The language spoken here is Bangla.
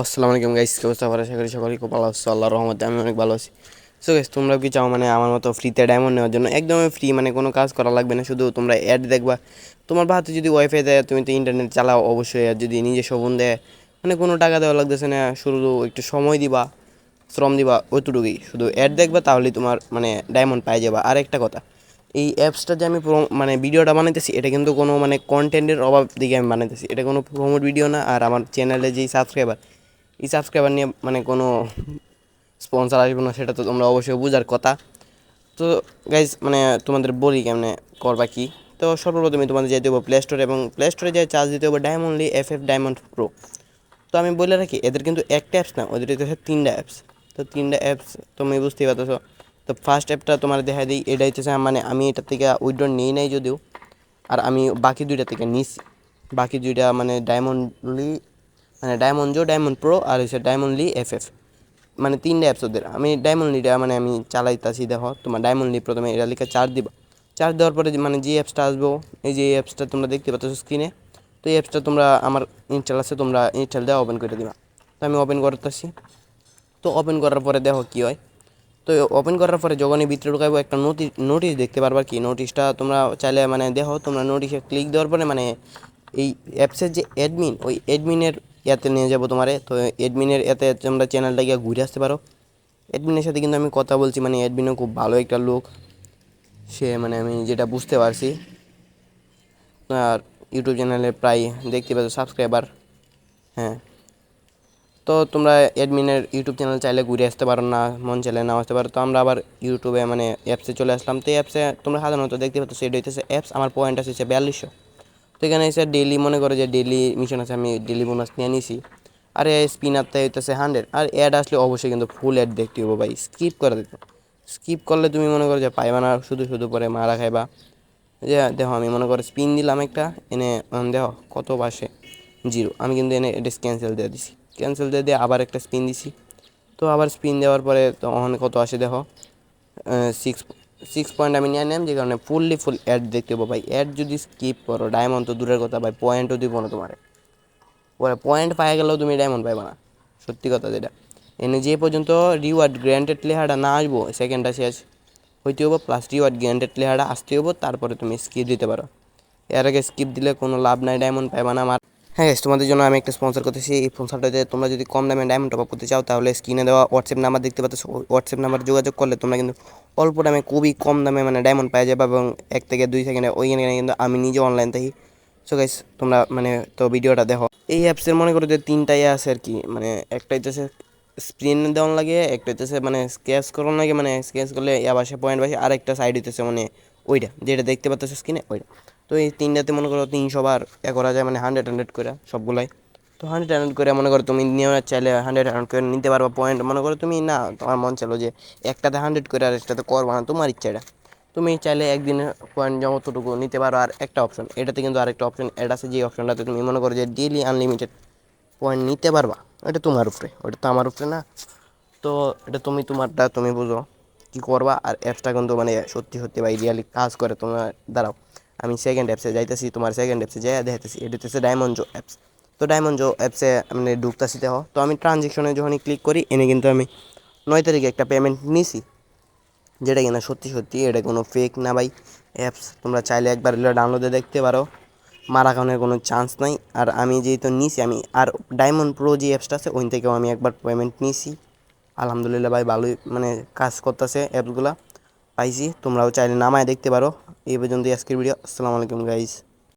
আসসালামু আলাইকুম গাইস কি অবস্থা? আশা করি সকলেই খুব ভালো আছো। আল্লাহর রহমতে আমি অনেক ভালো আছি। সো গাইস তোমরা কি চাও? মানে আমার মতো ফ্রিতে ডায়মন্ড নেওয়ার জন্য? একদমই ফ্রি মানে কোনো কাজ করা লাগবে না। শুধু তোমরা অ্যাড দেখবা। তোমার হাতে যদি ওয়াইফাই দেয়, তুমি তো ইন্টারনেট চালাও অবশ্যই। আর যদি নিজে ফোন দেয় মানে কোনো টাকা দেওয়া লাগতেছে না। শুধু একটু সময় দিবা, শ্রম দিবা ওইটুকুই শুধু অ্যাড দেখবা, তাহলেই তোমার মানে ডায়মন্ড পাই যাবা। আর একটা কথা, এই অ্যাপসটা যে আমি মানে ভিডিওটা বানাইতেছি, এটা কিন্তু কোনো মানে কন্টেন্টের অভাব দিকে আমি বানাইতেছি। এটা কোনো প্রোমোট ভিডিও না। আর আমার চ্যানেলে যেই সাবস্ক্রাইবার এই সাবস্ক্রাইবার নিয়ে মানে কোনো স্পন্সর আসবে না, সেটা তো তোমরা অবশ্যই বোঝার কথা। তো গাইজ মানে তোমাদের বলি কেমনে করবা কি? তো সর্বপ্রথমে তোমাদের যেতে হবে প্লে স্টোরে এবং প্লে স্টোরে যে চার্জ দিতে হবে diamond Lee F F diamond pro তো আমি বলে রাখি, এদের কিন্তু একটা অ্যাপস না, ওদের হচ্ছে তিনটা অ্যাপস তো তিনটা অ্যাপস তুমি বুঝতেই পারতেছো। তো ফার্স্ট অ্যাপটা তোমার দেখা দিই, এটা হচ্ছে মানে আমি এটার থেকে উইড্রো নিই নাই যদিও, আর আমি বাকি দুইটা থেকে নিছি। বাকি দুইটা মানে ডায়মন্ডলি মানে ডায়মন্ড জো ডায়মন্ড প্রো আর হচ্ছে ডায়মন্ড লি এফ এফ মানে তিনটে অ্যাপস ওদের আমি ডায়মন্ড লিটা মানে আমি চালাইতাছি, দেখো। তোমার ডায়মন্ড লি প্রথমে এটা লিখে চার্জ দিবা। চার্জ দেওয়ার পরে মানে যে অ্যাপসটা আসব, এই যে অ্যাপসটা তোমরা দেখতে পাচ্ছ স্ক্রিনে তো এই অ্যাপসটা তোমরা আমার ইনস্টল আছে, তোমরা ইনস্টল দেওয়া ওপেন করে দিবা। তো আমি ওপেন করতেছি। তো ওপেন করার পরে দেখো কী হয়। তো ওপেন করার পরে যখনই ভিতরে ঢুকাইবো, একটা নোটিশ নোটিশ দেখতে পারবা কি? নোটিশটা তোমরা চাইলে মানে দেখো, তোমরা নোটিশে ক্লিক দেওয়ার পরে মানে এই অ্যাপসের যে অ্যাডমিন ওই অ্যাডমিনের ইয়াতে নিয়ে যাব তোমারে। তো অ্যাডমিনের এতে তোমরা চ্যানেলটা গিয়ে ঘুরে আসতে পারো। অ্যাডমিনের সাথে কিন্তু আমি কথা বলছি মানে অ্যাডমিনও খুব ভালো একটা লোক। সে মানে আমি যেটা বুঝতে পারছি। আর ইউটিউব চ্যানেলে প্রায় দেখতে পাচ্ছ সাবস্ক্রাইবার হ্যাঁ। তো তোমরা অ্যাডমিনের ইউটিউব চ্যানেল চাইলে ঘুরে আসতে পারো না, মন চাইলে নাও আসতে পারো। তো আমরা আবার ইউটিউবে মানে অ্যাপসে চলে আসলাম। তো অ্যাপসে তোমরা সাধারণত দেখতে পাচ্ছ, সেটা হইতেছে অ্যাপস। আমার পয়েন্ট আছে বিয়াল্লিশশো। তো এখানে এসে ডেলি মনে করে যে ডেলি মিশন আছে, আমি ডেলি বোনাস নিয়ে নিছি। আর, এই স্পিনারতে হইতেছে হান্ড্রেড আর অ্যাড আসলে অবশ্যই কিন্তু ফুল অ্যাড দেখতে হবে ভাই স্কিপ করে দিতে। স্কিপ করলে তুমি মনে করো যে পাইবা না, শুধু শুধু পরে মারা খাইবা। যে দেখো, আমি মনে করো স্পিন দিলাম একটা, এনে দেখো কত বাসে? জিরো আমি কিন্তু এনে এটা ক্যান্সেল দিয়ে দিছি। ক্যান্সেল দিয়ে দিয়ে আবার একটা স্পিন দিছি। তো আবার স্পিন দেওয়ার পরে তখন কত আসে দেখো? সিক্স সিক্স পয়েন্ট আমি নিয়ে নিলাম যে কারণে ফুললি ফুল অ্যাড দেখতে পাবো। ভাই অ্যাড যদি স্কিপ করো ডায়মন্ড তো দূরের কথা, ভাই পয়েন্টও দিব না তোমারে। পরে পয়েন্ট পাই গেলেও তুমি ডায়মন্ড পাইবা না। সত্যি কথা যেটা। এনে যে পর্যন্ত রিওয়ার্ড গ্র্যান্টেড লেহাটা না আসব সেকেন্ডটা শেষ। হইতে হব প্লাস রিওয়ার্ড গ্র্যান্টেড লেহাটা আসতে হব, তারপরে তুমি স্কিপ দিতে পারো। এর আগে স্কিপ দিলে কোনো লাভ নাই ডায়মন্ড পাইবা না আমার হ্যাঁ guys, তোমাদের জন্য আমি একটা স্পন্সর করতেছি। এই স্পন্সরটাতে তোমরা যদি কম দামে ডায়মন্ড টপ আপ করতে চাও তাহলে স্ক্রিনে দেওয়া হোয়াটসঅ্যাপ নাম্বার দেখতে পাচ্ছ। হোয়াটসঅ্যাপ নাম্বার যোগাযোগ করলে তোমরা কিন্তু অল্প দামে খুবই কম দামে মানে ডায়মন্ড পাওয়া যাবে এবং এক থেকে দুই সেকেন্ডে ওইখানে কিন্তু আমি নিজে অনলাইন থাকি সো গাইস তোমরা মানে তো ভিডিওটা দেখো। এই অ্যাপসের মনে করো যে তিনটাই আছে আর কি। মানে একটা হইতেছে স্ক্রিন দেওয়ান লাগে একটা হইতেছে মানে স্কেচ করানো লাগে। মানে স্কেচ করলে ইয়া বাসে পয়েন্ট বাসে আর একটা সাইড হইতেছে মানে ওইটা, যেটা দেখতে পাচ্ছ স্ক্রিনে ওইটা। তো এই তিনটাতে মনে করো তিনশো বার এ করা যায় মানে হান্ড্রেড হান্ড্রেড করে সবগুলাই। তো হান্ড্রেড হান্ড্রেড করে মনে করো তুমি নিয়ে চাইলে হান্ড্রেড হান্ড্রেড করে নিতে পারবা পয়েন্ট মনে করো তুমি না, তোমার মন চাইলো যে একটাতে হান্ড্রেড করে আর একটাতে করবা না, তোমার ইচ্ছা এটা। তুমি চাইলে একদিনে পয়েন্ট যতটুকু নিতে পারো আর একটা অপশন এটাতে কিন্তু আরেকটা অপশন অ্যাড আছে, যে অপশনটাতে তুমি মনে করো যে ডেইলি আনলিমিটেড পয়েন্ট নিতে পারবা। এটা তোমার উপরে ওটা তো আমার উপরে না। তো এটা তুমি তোমারটা তুমি বুঝো। কী করবা? আর অ্যাপসটা কিন্তু মানে সত্যি সত্যি ভাই রিয়ালি কাজ করে তোমার। দাঁড়াও, আমি সেকেন্ড অ্যাপসে যাইতেছি, তোমার সেকেন্ড অ্যাপসে যাই দেখাইতেছি। এটা হচ্ছে ডায়মন্ড জো অ্যাপস তো ডায়মন্ড জো অ্যাপসে মানে ঢুকতেছি, দেখো। তো আমি ট্রানজেকশনে যখনই ক্লিক করি, এনে কিন্তু আমি নয় তারিখে একটা পেমেন্ট নিছি। যেটা কিনা সত্যি সত্যি এটা কোনো ফেক না ভাই। অ্যাপস তোমরা চাইলে একবার ডাউনলোডে দেখতে পারো। মারা খাওয়ানোর কোনো চান্স নাই। আর আমি যেহেতু নিছি, আমি আর ডায়মন্ড প্রো যে অ্যাপসটা আছে ওই থেকেও আমি একবার পেমেন্ট নিছি। আলহামদুলিল্লাহ ভাই ভালোই মানে কাজ করতেছে অ্যাপসগুলা পাইছি, তোমরাও চাইলে নামায় দেখতে পারো। এই পর্যন্ত আজকের ভিডিও। আসসালামু আলাইকুম গাইস